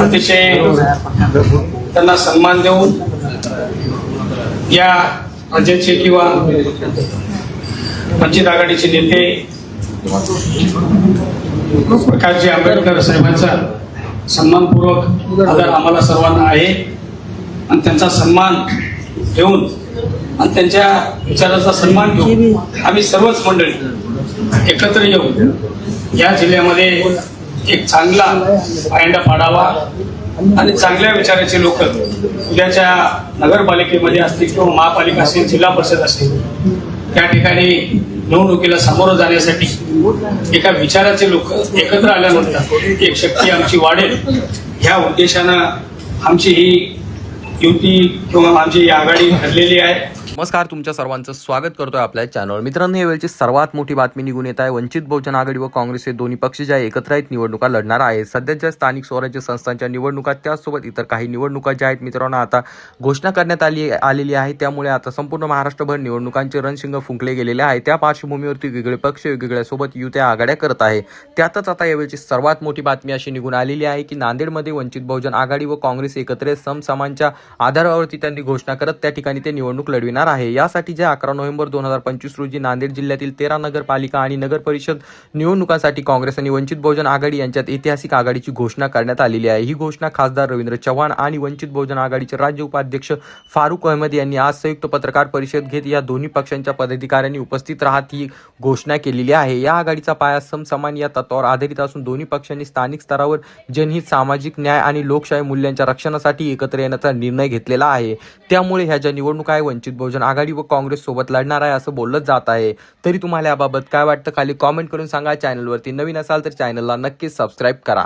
अतिशय त्यांना सन्मान देऊन या राज्याचे किंवा वंचित आघाडीचे नेते प्रकाशजी आंबेडकर साहेबांचा सन्मानपूर्वक आदर आम्हाला सर्वांना आहे. आणि त्यांचा सन्मान घेऊन आणि त्यांच्या विचाराचा सन्मान घेऊन आम्ही सर्वच मंडळी एकत्र येऊन या जिल्ह्यामध्ये एक चांगला पायंडा पाडावा आणि चांगल्या विचाराचे लोक उद्याच्या नगरपालिकेमध्ये असतील किंवा महापालिका असेल जिल्हा परिषद असेल त्या ठिकाणी निवडणुकीला सामोरं जाण्यासाठी एका विचाराचे लोक एकत्र आल्यानंतर एक शक्ती आमची वाढेल. ह्या उद्देशानं आमची ही युती किंवा आमची ही आघाडी ठरलेली आहे. नमस्कार तुमच्या सर्वांचं स्वागत करतोय आपल्या चॅनल मित्रांनो या वेळची सर्वात मोठी बातमी निघून येत आहे. वंचित बहुजन आघाडी व काँग्रेस हे दोन्ही पक्ष ज्या एकत्र आहेत निवडणुका लढणार आहेत. सध्याच्या स्थानिक स्वराज्य संस्थांच्या निवडणुका त्याचसोबत इतर काही निवडणुका ज्या आहेत मित्रांनो आता घोषणा करण्यात आली आलेली आहे. त्यामुळे आता संपूर्ण महाराष्ट्रभर निवडणुकांचे रणशिंग फुंकले गेलेले आहे. त्या पार्श्वभूमीवरती वेगवेगळे पक्ष वेगवेगळ्या सोबत युत्या आघाड्या करत आहे. त्यातच आता यावेळची सर्वात मोठी बातमी अशी निघून आलेली आहे की नांदेडमध्ये वंचित बहुजन आघाडी व काँग्रेस एकत्र आहेत. आधारावरती त्यांनी घोषणा करत त्या ठिकाणी ते निवडणूक लढविणार आहे. यासाठी जे अकरा नोव्हेंबर दोन हजार पंचवीस रोजी नांदेड जिल्ह्यातील तेरा नगरपालिका आणि नगर परिषद निवडणुकांसाठी काँग्रेस आणि वंचित बहुजन आघाडी यांच्यात ऐतिहासिक आघाडीची घोषणा करण्यात आलेली आहे. ही घोषणा खासदार रवींद्र चव्हाण आणि वंचित बहुजन आघाडीचे राज्य उपाध्यक्ष फारुख अहमद यांनी आज संयुक्त पत्रकार परिषद घेत या दोन्ही पक्षांच्या पदाधिकाऱ्यांनी उपस्थित राहत ही घोषणा केलेली आहे. या आघाडीचा पाया समसमान या तत्वावर आधारित असून दोन्ही पक्षांनी स्थानिक स्तरावर जनहित सामाजिक न्याय आणि लोकशाही मूल्यांच्या रक्षणासाठी एकत्र येण्याचा निर्णय घेतलेला आहे. त्यामुळे ह्या ज्या निवडणुका आहे वंचित बहुजन आघाडी व काँग्रेस सोबत लढणार आहे असं बोललं जात आहे. तरी तुम्हाला याबाबत काय वाटतं? खाली कॉमेंट करून सांगा. चॅनलवरती नवीन असाल तर चॅनलला नक्कीच सबस्क्राईब करा.